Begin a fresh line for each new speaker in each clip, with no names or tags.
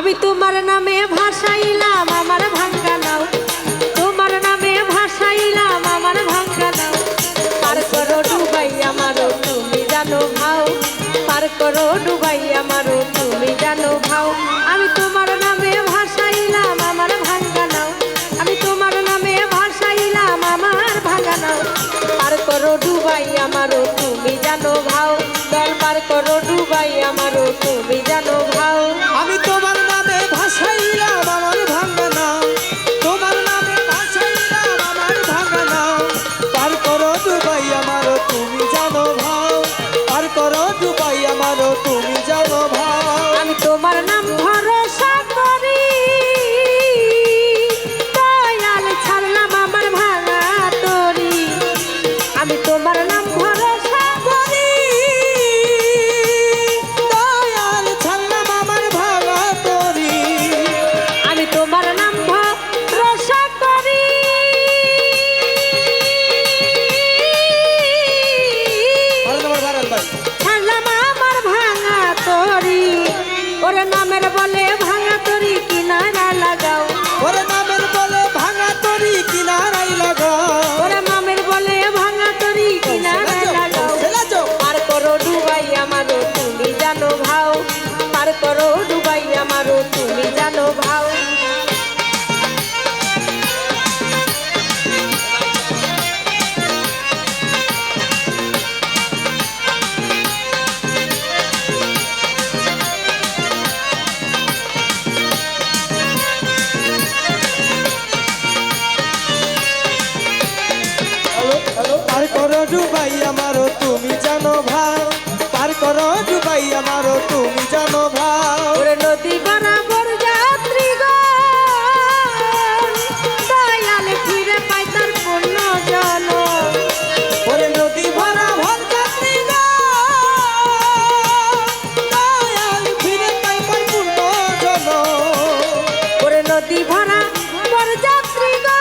আমি তোমার নামে ভাসাইলাম, আমার ভাঙ্গা নাও। তোমার নামে ভাসাইলাম, আমার ভাঙ্গা নাও। পার করো ডুবাই আমারও, তুমি জানো ভাও। পার করো ডুবাই আমারও, তুমি জানো ভাও। আমি তোমার নামে ভাসাইলাম, আমার ভাঙ্গা নাও। আমি তোমার নামে ভাসাইলাম, আমার ভাঙ্গা নাও। পার করো ডুবাই আমারও, তুমি জানো ভাও। দল পার করো ডুবাই আমারও, তুমি
আমারও তুমি জানো ভাও
আমি তোমার নাম ভরসা করি। দয়াল ছাড়লাম আমার ভাঙা তরি। আমি তোমার নাম ভরসা করি।
দয়াল ছাড়লাম আমার ভাঙা তরি।
আমি তোমার নাম ভরসা করি।
ভাই।
ছাড়লাম নামের বলে করো ডুবাই আমারও তুমি জানো ভাও পার করো ডুবাই আমারও তুমি জানো ভাও ওরে নদী বরাবর যাত্রী গো। দয়ালে ফিরে পাই তার পূর্ণ জন
ওরে নদী ভর যাত্রী গো, দয়াল ফিরে পাই পাই পূর্ণ জন
ওরে নদী ভরা বর যাত্রী ফিরে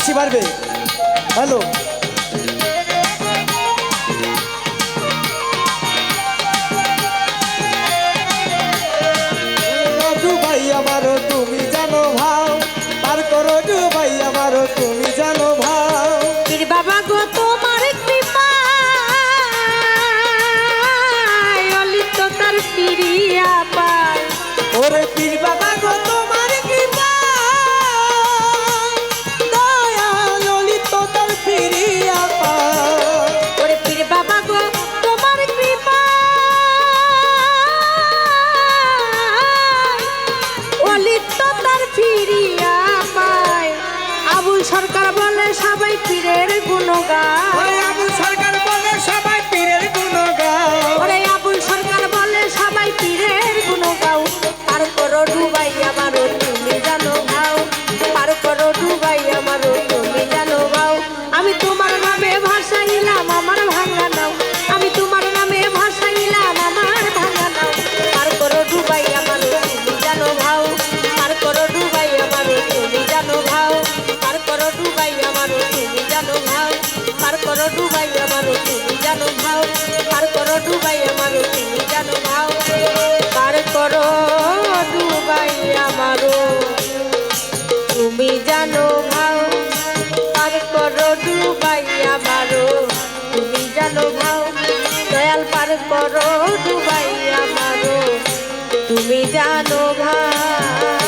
বাঁশি বাড়বে? হ্যালো ডুবাই আমারও তুমি জানো ভাও। পার করো ডুবাই আমারও তুমি জানো ভাও।
পীর বাবা গো তোমার কৃপা অলিত তার পিরিয়া পায়।
ওরে পীর
সরকার বলে সবাই পীরের গুণগান।
সরকার
ডুবাই আমারও তুমি জানো ভাও পার করো ডুবাই আমারও তুমি জানো ভাও পার করো ডুবাই আমারও তুমি জানো ভাও পার করো ডুবাই আমারও তুমি জানো ভাও পার করো ডুবাই আমারও তুমি জানো ভাও দয়াল পার করো ডুবাই আমারও তুমি জানো ভাও